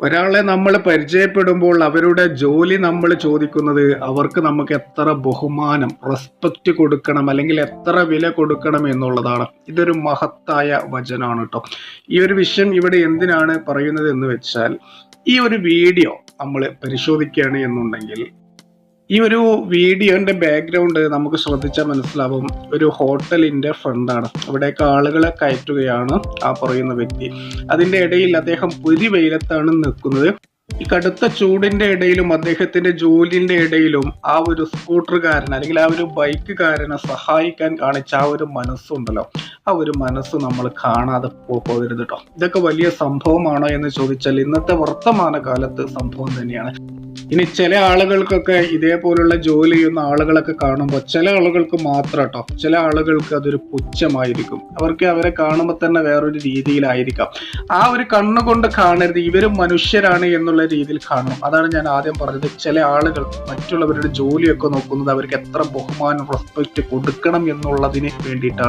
ഒരാളെ നമ്മൾ പരിചയപ്പെടുമ്പോൾ അവരുടെ ജോലി നമ്മൾ ചോദിക്കുന്നത് അവർക്ക് നമുക്ക് എത്ര ബഹുമാനം റെസ്പെക്റ്റ് കൊടുക്കണം അല്ലെങ്കിൽ എത്ര വില കൊടുക്കണം എന്നുള്ളതാണ്. ഇതൊരു മഹത്തായ വചനമാണ് കേട്ടോ ഈ ഒരു വിഷയം ഇവിടെ എന്തിനാണ് പറയുന്നത് എന്ന് വെച്ചാൽ ഈ ഒരു വീഡിയോ നമ്മൾ പരിശോധിക്കുകയാണ് എന്നുണ്ടെങ്കിൽ ഈ ഒരു വീഡിയോന്റെ ബാക്ക്ഗ്രൗണ്ട് നമുക്ക് ശ്രദ്ധിച്ചാൽ മനസ്സിലാവും. ഒരു ഹോട്ടലിന്റെ ഫ്രണ്ടാണ് അവിടേക്ക് ആളുകളെ കയറ്റുകയാണ് ആ പറയുന്ന വ്യക്തി. അതിന്റെ ഇടയിൽ അദ്ദേഹം പുതി വെയിലത്താണ് നിൽക്കുന്നത്. ഈ കടുത്ത ചൂടിന്റെ ഇടയിലും അദ്ദേഹത്തിന്റെ ജോലിന്റെ ഇടയിലും ആ ഒരു സ്കൂട്ടറുകാരൻ അല്ലെങ്കിൽ ആ ഒരു ബൈക്കുകാരനെ സഹായിക്കാൻ കാണിച്ച ആ ഒരു മനസ്സുണ്ടല്ലോ. ആ ഒരു മനസ്സ് നമ്മൾ കാണാതെ പോകരുത് കേട്ടോ ഇതൊക്കെ വലിയ സംഭവമാണോ എന്ന് ചോദിച്ചാൽ ഇന്നത്തെ വർത്തമാന കാലത്ത് സംഭവം തന്നെയാണ്. ഇനി ചില ആളുകൾക്കൊക്കെ ഇതേപോലുള്ള ജോലി ചെയ്യുന്ന ആളുകളൊക്കെ കാണുമ്പോൾ ചില ആളുകൾക്ക് മാത്രം കേട്ടോ ചില ആളുകൾക്ക് അതൊരു പുച്ഛമായിരിക്കും. അവർക്ക് അവരെ കാണുമ്പോൾ തന്നെ വേറൊരു രീതിയിലായിരിക്കാം. ആ ഒരു കണ്ണുകൊണ്ട് കാണരുത് ഇവരും മനുഷ്യരാണ് എന്നുള്ള രീതിയിൽ കാണണം. അതാണ് ഞാൻ ആദ്യം പറഞ്ഞത്. ചില ആളുകൾ മറ്റുള്ളവരുടെ ജോലിയൊക്കെ നോക്കുന്നത് അവർക്ക് എത്ര ബഹുമാനം റെസ്പെക്റ്റ് കൊടുക്കണം എന്നുള്ളതിന് വേണ്ടിയിട്ടാണ്.